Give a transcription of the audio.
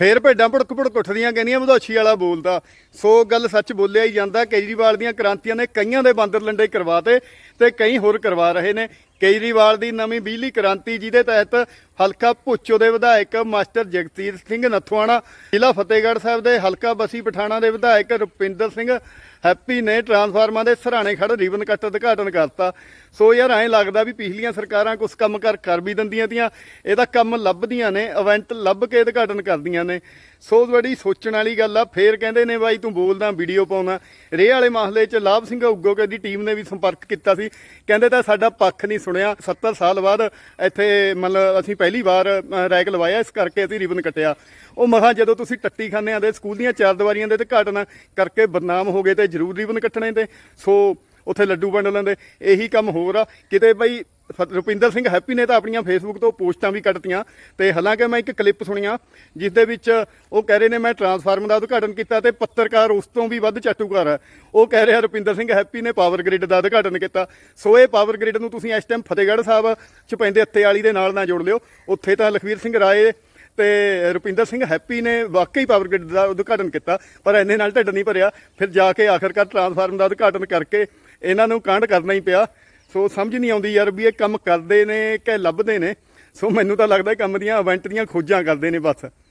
ਫੇਰ ਭੇਡਾਂ ਭੜਕ ਭੜਕ ਉੱਠਦੀਆਂ, ਕਹਿੰਦੀਆਂ ਵਿਦੋਸ਼ੀ ਵਾਲਾ ਬੋਲਦਾ। ਸੋ ਗੱਲ ਸੱਚ ਬੋਲਿਆ ਹੀ ਜਾਂਦਾ, ਕੇਜਰੀਵਾਲ ਦੀਆਂ ਕ੍ਰਾਂਤੀਆਂ ਨੇ ਕਈਆਂ ਦੇ ਬਾਂਦਰ ਲੰਡੇ ਕਰਵਾਤੇ ਤੇ ਕਈ ਹੋਰ ਕਰਵਾ ਰਹੇ ਨੇ। ਕੇਜਰੀਵਾਲ ਦੀ ਨਵੀਂ ਬਿਜਲੀ ਕ੍ਰਾਂਤੀ, ਜਿਹਦੇ ਤਹਿਤ ਹਲਕਾ ਭੁੱਚੋ ਦੇ ਵਿਧਾਇਕ ਮਾਸਟਰ ਜਗਤੀਰ ਸਿੰਘ ਨਥਵਾਣਾ ਜ਼ਿਲ੍ਹਾ ਫਤਿਹਗੜ੍ਹ ਸਾਹਿਬ ਦੇ ਹਲਕਾ ਬਸੀ ਪਠਾਣਾ ਦੇ ਵਿਧਾਇਕ ਰੁਪਿੰਦਰ ਸਿੰਘ ਹੈਪੀ ਨੇ ਟਰਾਂਸਫਾਰਮਰਾਂ ਦੇ ਸਰਾਣੇ ਖੜ ਰਿਬਨ ਕੱਟ ਉਦਘਾਟਨ ਕਰਤਾ। ਸੋ ਯਾਰ, ਐਂ ਲੱਗਦਾ ਵੀ ਪਿਛਲੀਆਂ ਸਰਕਾਰਾਂ ਕੁਝ ਕੰਮ ਕਰ ਕਰ ਵੀ ਦਿੰਦੀਆਂ ਤੀਆਂ, ਇਹਦਾ ਕੰਮ ਲੱਭਦੀਆਂ ਨੇ ਇਵੈਂਟ ਲੱਭ ਕੇ ਉਦਘਾਟਨ ਕਰਦੀਆਂ ਨੇ। ਸੋ ਬੜੀ ਸੋਚਣ ਵਾਲੀ ਗੱਲ ਆ, ਫੇਰ ਕਹਿੰਦੇ ਨੇ, ਬਾਈ, ਤੂੰ ਬੋਲਦਾ, ਵੀਡੀਓ ਪਾਉਣਾ। ਰੇਹ ਵਾਲੇ ਮਾਹਲੇ 'ਚ ਲਾਭ ਸਿੰਘ ਉਗੋਕੇ ਦੀ ਟੀਮ ਨੇ ਵੀ ਸੰਪਰਕ ਕੀਤਾ ਸੀ। ਕਹਿੰਦੇ ਤਾਂ ਸਾਡਾ ਪੱਖ ਨਹੀਂ ਸੁਣਿਆ 70 ਸਾਲ ਬਾਅਦ ਇੱਥੇ ਮਤਲਬ ਅਸੀਂ ਪਹਿਲੀ ਵਾਰ ਰੈਕ ਲਵਾਇਆ, ਇਸ ਕਰਕੇ ਅਸੀਂ ਰਿਬਨ ਕੱਟਿਆ। ਉਹ ਮਹਾ ਜਦੋਂ ਤੁਸੀਂ ਟੱਟੀ ਖਾਨਿਆਂ ਦੇ ਸਕੂਲ ਦੀਆਂ ਚਾਰ ਦੀਵਾਰੀਆਂ ਦੇ ਉਦਘਾਟਨ ਕਰਕੇ ਬਦਨਾਮ ਹੋ ਗਏ ਤੇ ਜ਼ਰੂਰ ਰਿਬਨ ਕੱਟਣੇ ਤੇ। ਸੋ, ਉੱਥੇ ਲੱਡੂ ਵੰਡ ਲੈਂਦੇ। ਇਹੀ ਕੰਮ ਹੋਰ ਆ, ਕਿਤੇ ਬਈ ਰੁਪਿੰਦਰ ਸਿੰਘ ਹੈਪੀ ਨੇ ਤਾਂ ਆਪਣੀਆਂ ਫੇਸਬੁੱਕ ਤੋਂ ਪੋਸਟਾਂ ਵੀ ਕੱਟਤੀਆਂ ਤੇ ਹਾਲਾਂਕਿ ਮੈਂ ਇੱਕ ਕਲਿੱਪ ਸੁਣੀਆਂ, ਜਿਸ ਦੇ ਵਿੱਚ ਉਹ ਕਹਿ ਰਹੇ ਨੇ ਮੈਂ ਟਰਾਂਸਫਾਰਮਰ ਦਾ ਉਦਘਾਟਨ ਕੀਤਾ ਤੇ ਪੱਤਰਕਾਰ ਉਸ ਤੋਂ ਵੀ ਵੱਧ ਚਾਟੂਕਾਰ ਹੈ ਉਹ ਕਹਿ ਰਿਹਾ ਰੁਪਿੰਦਰ ਸਿੰਘ ਹੈਪੀ ਨੇ ਪਾਵਰ ਗ੍ਰਿਡ ਦਾ ਉਦਘਾਟਨ ਕੀਤਾ। ਸੋ ਇਹ ਪਾਵਰ ਗ੍ਰਿਡ ਨੂੰ ਤੁਸੀਂ ਇਸ ਟਾਈਮ ਫਤਿਹਗੜ੍ਹ ਸਾਹਿਬ ਚ ਪੈਂਦੇ ਅੱਤੇ ਵਾਲੀ ਦੇ ਨਾਲ ਨਾ ਜੋੜ ਲਿਓ। ਉੱਥੇ ਤਾਂ ਲਖਵੀਰ ਸਿੰਘ ਰਾਏ ਤੇ ਰੁਪਿੰਦਰ ਸਿੰਘ ਹੈਪੀ ਨੇ ਵਾਕਈ ਪਾਵਰ ਗ੍ਰਿਡ ਦਾ ਉਦਘਾਟਨ ਕੀਤਾ, ਪਰ ਇੰਨੇ ਨਾਲ ਢਿੱਡ ਨਹੀਂ ਭਰਿਆ। ਫਿਰ ਜਾ ਕੇ ਆਖਰਕਾਰ ਟਰਾਂਸਫਾਰਮਰ ਦਾ ਉਦਘਾਟਨ ਕਰਕੇ ਇਹਨਾਂ ਨੂੰ ਕਾਂਡ ਕਰਨਾ ਹੀ ਪਿਆ। ਸੋ ਸਮਝ ਨਹੀਂ ਆਉਂਦੀ ਯਾਰ ਵੀ ਇਹ ਕੰਮ ਕਰਦੇ ਨੇ ਕਿ ਲੱਭਦੇ ਨੇ। ਸੋ ਮੈਨੂੰ ਤਾਂ ਲੱਗਦਾ ਕੰਮ ਦੀਆਂ ਇਵੈਂਟ ਦੀਆਂ ਖੋਜਾਂ ਕਰਦੇ ਨੇ ਬਸ।